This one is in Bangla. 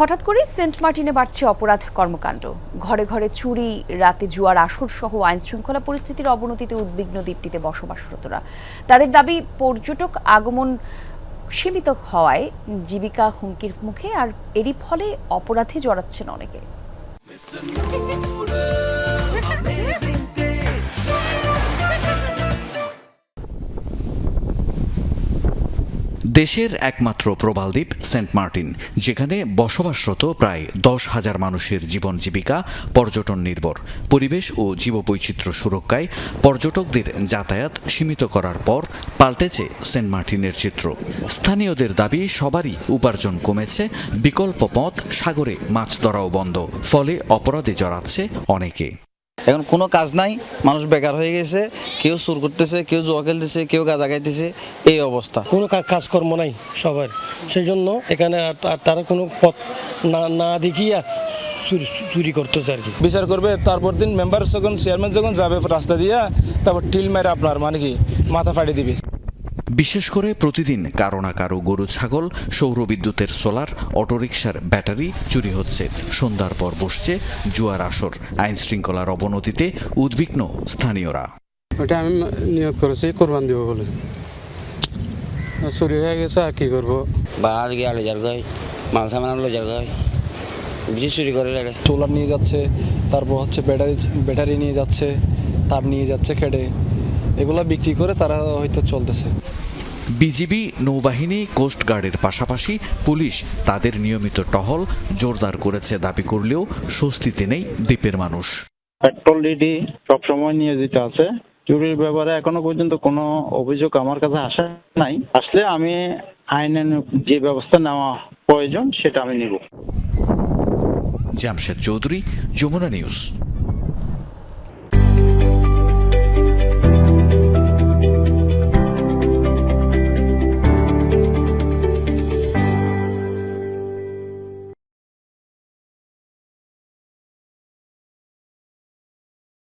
হঠাৎ করে সেন্ট মার্টিনে বাড়ছে অপরাধ কর্মকাণ্ড। ঘরে ঘরে চুরি, রাতে জুয়ার আসর সহ আইন শৃঙ্খলা পরিস্থিতির অবনতিতে উদ্বিগ্ন দ্বীপটিতে বসবাসরতরা। তাদের দাবি, পর্যটক আগমন সীমিত হওয়ায় জীবিকা হুমকির মুখে, আর এরই ফলে অপরাধে জড়াচ্ছেন অনেকে। দেশের একমাত্র প্রবালদ্বীপ সেন্ট মার্টিন, যেখানে বসবাসরত প্রায় দশ হাজার মানুষের জীবন জীবিকা পর্যটন নির্ভর। পরিবেশ ও জীববৈচিত্র্য সুরক্ষায় পর্যটকদের যাতায়াত সীমিত করার পর পাল্টেছে সেন্ট মার্টিনের চিত্র। স্থানীয়দের দাবি, সবারই উপার্জন কমেছে, বিকল্প পথ, সাগরে মাছ ধরাও বন্ধ, ফলে অপরাধে জড়াচ্ছে অনেকে। এখন কোনো কাজ নাই মানুষ বেকার হয়ে গেছে কেউ সুর করতেছে কেউ জুয়া খেলতেছে কেউ গাঁজা গাইতেছে এই অবস্থা। কোনো কাজকর্ম নাই সবার। সেই জন্য এখানে আর আর তারা কোনো পথ না না দেখিয়া চুরি চুরি করতেছে আর কি। বিচার করবে তারপর দিন মেম্বার যখন চেয়ারম্যান যখন যাবে রাস্তা দিয়া তারপর টিল মেরে আপনার মানে কি মাথা ফাটিয়ে দিবে। বিশেষ করে প্রতিদিন কারও না কারও গরু ছাগল সৌর বিদ্যুতের সোলার অটোরিকশার ব্যাটারি চুরি হচ্ছে। সন্ধ্যার পর বসছে জুয়ার আসর। আইন শৃঙ্খলার অবনতিতে উদ্বিগ্ন স্থানীয়রা। ওটা আমি নিয়ত করেছি কোরবান দিব বলে। চুরি হয়ে গেছে আর কি করব? বাহার গিয়ে আলো যার গায় মাল সামান আলো যার গায় বেশি চুরি করে লাগে। সোলার নিয়ে যাচ্ছে তারপর হচ্ছে ব্যাটারি ব্যাটারি নিয়ে যাচ্ছে তার নিয়ে যাচ্ছে খেড়ে এগুলো বিক্রি করে তারা হয়তো চলতেছে। বিজিবি নৌবাহিনী কোস্টগার্ডের পাশাপাশি পুলিশ তাদের নিয়মিত টহল জোরদার করেছে দাবি করলেও স্বস্তিতে নেই দ্বীপের মানুষ। পেট্রোল ডিডি সবসময় নিয়োজিত আছে। চুরির ব্যাপারে এখনও পর্যন্ত কোনো অভিযোগ আমার কাছে আসে নাই। আসলে আমি আইনের যে ব্যবস্থা নেওয়া প্রয়োজন সেটা আমি নিব। জামশেদ চৌধুরী যমুনা নিউজ।